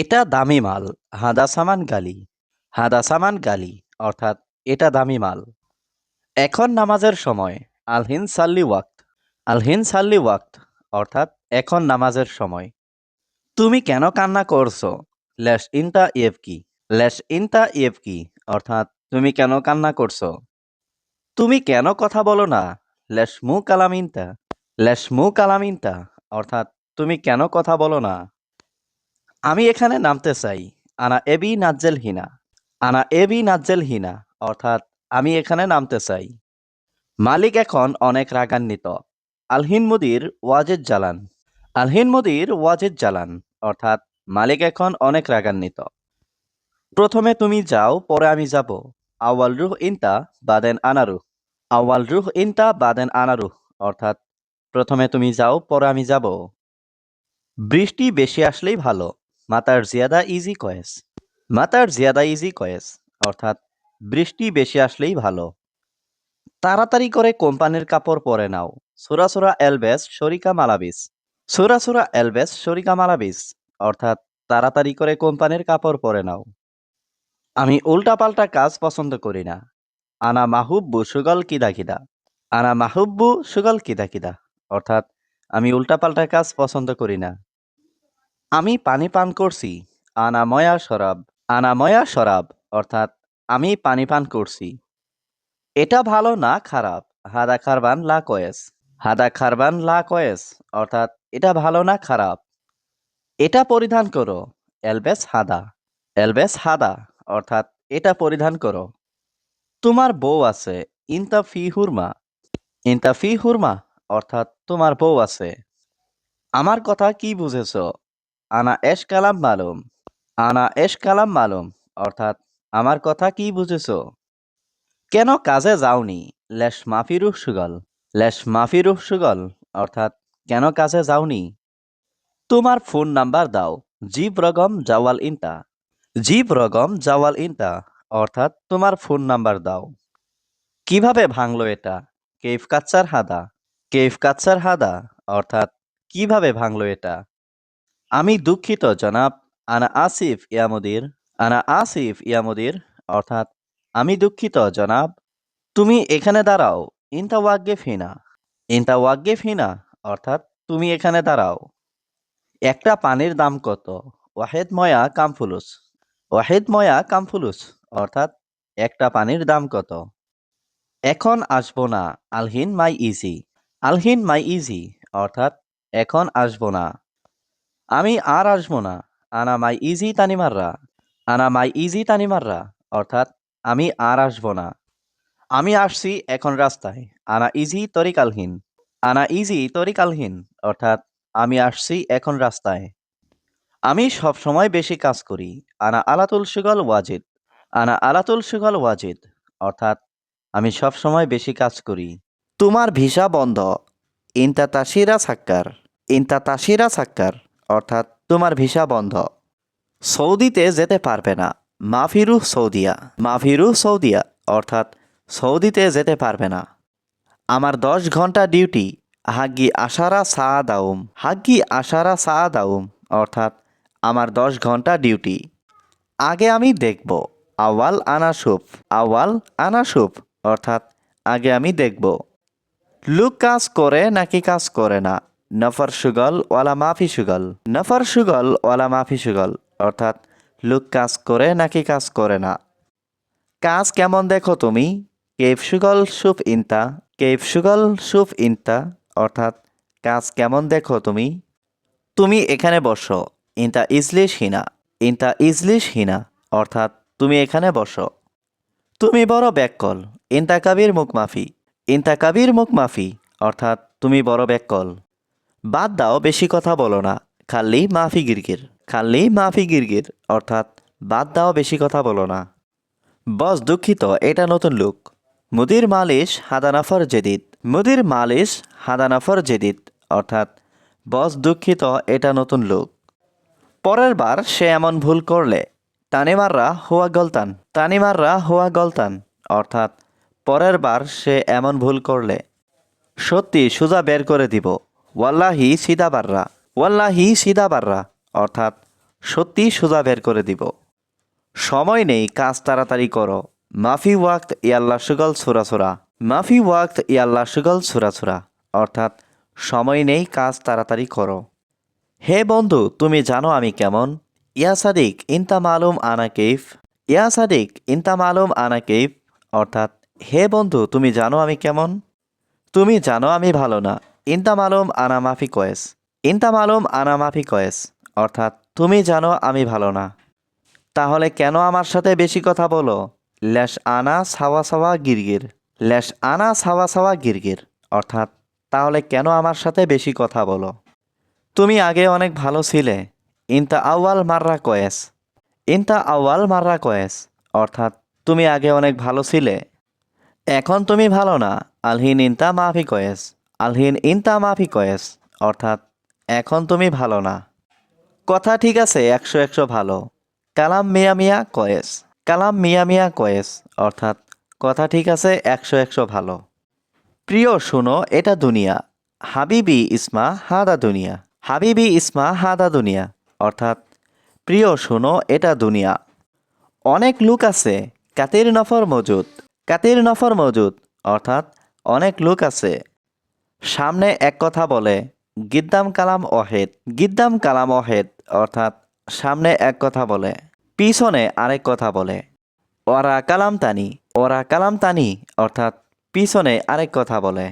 এটা দামি মাল। হাদা সামান গালি। হাদা সামান গালি, অর্থাৎ এটা দামি মাল। এখন নামাজের সময়। আলহিন সাল্লি ওয়াক্ত। আলহিন সাল্লি ওয়াক্ত, অর্থাৎ এখন নামাজের সময়। তুমি কেন কান্না করছ? লেশ ইনতা ইয়েভ কি? লেশ ইনতা ইয়েভ কি? অর্থাৎ তুমি কেন কান্না করছ? তুমি কেন কথা বলো না? লেশ মু কালামিনতা লেশ মু কালামিনতা অর্থাৎ তুমি কেন কথা বলো না? আমি এখানে নামতে চাই। আনা এবি নাজ্জেল হিনা। আনা এবি নাজ্জেল হিনা, অর্থাৎ আমি এখানে নামতে চাই। মালিক এখন অনেক রাগান্বিত। আলহিন মুদির ওয়াজেদ জালান। আলহিন মুদির ওয়াজেদ জালান, অর্থাৎ মালিক এখন অনেক রাগান্বিত। প্রথমে তুমি যাও, পরে আমি যাব। আওয়াল রুহ ইনতা বাদেন আনারুহ আওয়াল রুহ ইনতা বাদেন আনারুহ অর্থাৎ প্রথমে তুমি যাও, পরে আমি যাব। বৃষ্টি বেশি আসলেই ভালো। মাতার জিয়াদা ইজি কয়েস। মাতার জিয়াদা ইজি কয়েস, অর্থাৎ বৃষ্টি বেশি আসলেই ভালো। তাড়াতাড়ি করে কোম্পানির কাপড় পরে নাও। সুরা সুরা এলবেস, শরিকা মালাবিস। সুরা সুরা এলবেস, শরিকা মালাবিস, অর্থাৎ তাড়াতাড়ি করে কোম্পানির কাপড় পরে নাও। আমি উল্টাপাল্টা কাজ পছন্দ করি না। আনা মাহুব্বু সুগল কিদা কিদা। আনা মাহুব্বু সুগল কিদা কিদা, অর্থাৎ আমি উল্টাপাল্টা কাজ পছন্দ করি না। আমি পানি পান করছি, আনাময়া শরাব আনাময়া শরাব, অর্থাৎ আমি পানি পান করছি। এটা ভালো না খারাপ, হাদা খারবান লা কয়েস। হাদা খারবান লা কয়েস, অর্থাৎ এটা ভালো না খারাপ। এটা পরিধান করো, এলবেস হাদা। এলবেস হাদা, অর্থাৎ এটা পরিধান করো। তোমার বউ আছে, ইনতা ফি হুরমা। ইনতা ফি হুরমা, অর্থাৎ তোমার বউ আছে। আমার কথা কি বুঝেছ? আনা এশ কালাম মালুম, আনা এশ কালাম মালুম, অর্থাৎ আমার কথা কি বুঝেছ? কেন কাজে যাওনি? লেশ মাফিরুহ সুগল, লেশ মাফিরুহ সুগল, অর্থাৎ কেন কাজে যাওনি? তোমার ফোন নাম্বার দাও, জীব রগম জাওয়াল ইনতা, জীব রগম জাওয়াল ইনতা, অর্থাৎ তোমার ফোন নাম্বার দাও। কীভাবে ভাঙলো এটা? কেফ কাচ্চার হাদা, কেফ কাচ্চার হাদা, অর্থাৎ কীভাবে ভাঙলো এটা? আমি দুঃখিত, জনাব। আনা আসিফ ইয়ামুদির, আনা আসিফ ইয়ামুদির, অর্থাৎ আমি দুঃখিত, জনাব। তুমি এখানে দাঁড়াও। ইনতা ওয়াগ্গেফ হিনা ইনতা ওয়াগ্গেফ হিনা অর্থাৎ তুমি এখানে দাঁড়াও। একটা পানির দাম কত? ওয়াহেদ ময়া কামফুলুস। ওয়াহেদ ময়া কামফুলুস, অর্থাৎ একটা পানির দাম কত? এখন আসব না। আলহিন মাই ইজি। আলহিন মাই ইজি, অর্থাৎ এখন আসব না। আমি আর আসব না। আনা মাই ইজি তানিমাররা আনা মাই ইজি তানিমাররা অর্থাৎ, আমি আর আসব না। আমি আসছি এখন রাস্তায়। আনা ইজি তরিকালহীন। আনা ইজি তরিকালহীন। অর্থাৎ, আমি আসছি এখন রাস্তায়। আমি সব সময় বেশি কাজ করি। আনা আলাতুল সুগল ওয়াজিদ। আনা আলাতুল সুগল ওয়াজিদ। অর্থাৎ, আমি সব সময় বেশি কাজ করি। তোমার ভিসা বন্ধ। ইনতা তাসিরা সাক্কার। ইনতা তাসিরা সাক্কার। অর্থাৎ তোমার ভিসা বন্ধ। সৌদিতে যেতে পারবে না। মাফিরু সৌদিয়া। মাফিরু সৌদিয়া, অর্থাৎ সৌদিতে যেতে পারবে না। আমার দশ ঘণ্টা ডিউটি, হাগ্গি আশারা সা দাউম হাগ্গি আশারা সা দাউম অর্থাৎ আমার দশ ঘণ্টা ডিউটি। আগে আমি দেখব। আওয়াল আনাসুফ আওয়াল আনাসুফ অর্থাৎ আগে আমি দেখব। লুক কাজ করে নাকি কাজ করে না? নফর সুগল, ওয়ালা মাফি সুগল। নফর সুগল, ওয়ালা মাফি সুগল। অর্থাৎ, লোক কাজ করে নাকি কাজ করে না? কাজ কেমন দেখো তুমি? কেফ সুগল, সুফ ইনতা। কেফ সুগল, সুফ ইনতা। অর্থাৎ, কাজ কেমন দেখো তুমি? তুমি এখানে বসো। ইনতা ইজলিশ হিনা। ইনতা ইজলিশ হিনা। অর্থাৎ, তুমি এখানে বসো। তুমি বড় ব্যাককল। ইনতা কাবির মুখ মাফি। ইনতা কাবির মুখ মাফি। অর্থাৎ, তুমি বড় ব্যাককল। বাদ দাও, বেশি কথা বলো না। খাল্লি মাফি গিরগির। খাল্লি মাফি গিরগির, অর্থাৎ বাদ দাও, বেশি কথা বলো না। বস দুঃখিত, এটা নতুন লুক। মুদির মালিশ হাদানাফর জেদিদ। মুদির মালিশ হাদানাফর জেদিদ, অর্থাৎ বস দুঃখিত, এটা নতুন লুক। পরের বার সে এমন ভুল করলে, তানিমাররা হুয়া গলতান। তানিমাররা হুয়া গলতান, অর্থাৎ পরের বার সে এমন ভুল করলে, সত্যি সুজা বের করে দিব। ওয়াল্লাহি সিদা বাররা, ওয়াল্লাহি সিদা বাররা, অর্থাৎ সত্যি সোজা বের করে দিব। সময় নেই, কাজ তাড়াতাড়ি করো। মাফি ওয়াক্ত ইয়াল্লা সুগল সুরা সুরা, মাফি ওয়াক্ত ইয়াল্লা সুগল সুরা সুরা, অর্থাৎ সময় নেই, কাজ তাড়াতাড়ি করো। হে বন্ধু, তুমি জানো আমি কেমন? ইয়া সাদিক ইনতা মালুম আনা কেফ ইয়া সাদিক ইনতা মালুম আনা কেফ অর্থাৎ হে বন্ধু, তুমি জানো আমি কেমন? তুমি জানো আমি ভালো না। ইনতা মালুম আনা মাফি কয়েস। ইনতা মালুম আনা মাফি কয়েস, অর্থাৎ তুমি জানো আমি ভালো না। তাহলে কেন আমার সাথে বেশি কথা বলো? ল্যাশ আনা সাওয়া সাওয়া গিরগির। ল্যাশ আনা সাওয়া সাওয়া গিরগির, অর্থাৎ তাহলে কেন আমার সাথে বেশি কথা বলো? তুমি আগে অনেক ভালো ছিলে। ইনতা আওয়াল মাররা কয়েস। ইনতা আওয়াল মাররা কয়েস, অর্থাৎ তুমি আগে অনেক ভালো ছিলে। এখন তুমি ভালো না, আলহিন ইনতা মাফি কয়েস। আলহিন ইনতা মাফি কয়েস, অর্থাৎ, এখন তুমি ভালো না। কথা ঠিক আছে, একশো একশো ভালো। কালাম মিয়া মিয়া কয়েস, কালাম মিয়া মিয়া কয়েস, অর্থাৎ, কথা ঠিক আছে, একশো একশো ভালো। প্রিয়, শুনো, এটা দুনিয়া। হাবিবি ইসমা হাদা দুনিয়া। হাবিবি ইসমা হাদা দুনিয়া, অর্থাৎ, প্রিয়, শুনো, এটা দুনিয়া। অনেক লোক আছে, কাতির নফর মজুদ। কাতির নফর মজুদ, অর্থাৎ, অনেক লোক আছে। সামনে এক কথা বলে, গিদ্দাম কালাম অহেদ, গিদ্দাম কালাম অহেদ অর্থাৎ সামনে এক কথা বলে, পিছনে আরেক কথা বলে, ওরা কালাম তানি, ওরা কালাম তানি অর্থাৎ পিছনে আরেক কথা বলে।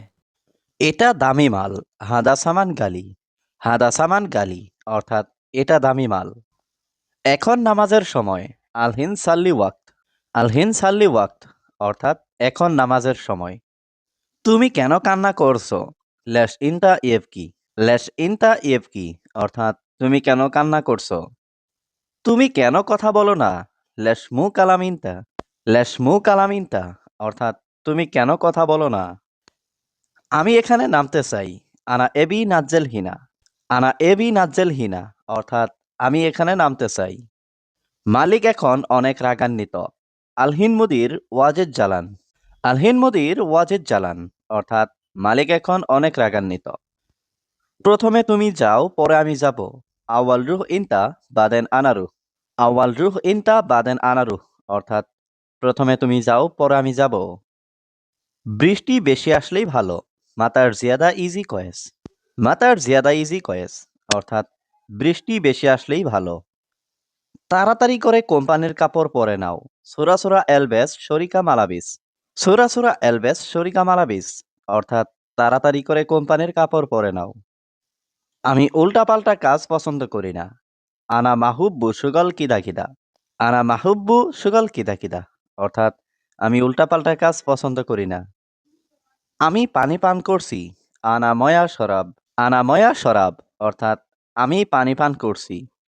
এটা দামি মাল, হাদা সামান গালি, হাদা সামান গালি, অর্থাৎ এটা দামি মাল। এখন নামাজের সময়, আলহিন সাল্লি ওয়াক্ত, আলহিন সাল্লি ওয়াক্ত, অর্থাৎ এখন নামাজের সময়। তুমি কেন কান্না করছ? লেশ ইনটা ইয়েভ কি? লেশ ইনটা ইয়েভ কি? অর্থাৎ তুমি কেন কান্না করছ? তুমি কেন কথা বলো না? লেশ মু কালামিনতা লেশ মু কালামিনতা অর্থাৎ তুমি কেন কথা বলো না? আমি এখানে নামতে চাই। আনা এবি নাজ্জেল হিনা। আনা এবি নাজ্জেল হিনা। অর্থাৎ আমি এখানে নামতে চাই। মালিক এখন অনেক রাগান্বিত। আলহিন মুদির ওয়াজেদ জালান। আলহিন মুদির ওয়াজেদ জালান। অর্থাৎ মালিক এখন অনেক রাগান্বিত। প্রথমে তুমি যাও, পরে আমি যাব। আওয়াল রুহ ইনতা বাদেন আনারুহ আওয়াল রুহ ইনতা বাদেন আনারুহ অর্থাৎ প্রথমে তুমি যাও, পরে আমি যাব। বৃষ্টি বেশি আসলেই ভালো। মাতার জিয়াদা ইজি কয়েস। মাতার জিয়াদা ইজি কয়েস। অর্থাৎ বৃষ্টি বেশি আসলেই ভালো। তাড়াতাড়ি করে কোম্পানির কাপড় পরে নাও। সোরা সোরা এলবেস, শরিকা মালাবিস। সোরা সোরা এলবেস শরিকা মালাবিস, অর্থাৎ তাড়াতাড়ি করে কোম্পানির কাপড় পরে নাও। আমি উল্টাপাল্টা কাজ পছন্দ করি না। আনা মাহুব্বু সুগল কিদা কিদা। আনা মাহুব্বু সুগল কিদা কিদা। অর্থাৎ আমি উল্টাপাল্টা কাজ পছন্দ করি না। আমি পানি পান করছি। আনা ময়া শরাব। আনা ময়া শরাব। অর্থাৎ আমি পানি পান করছি।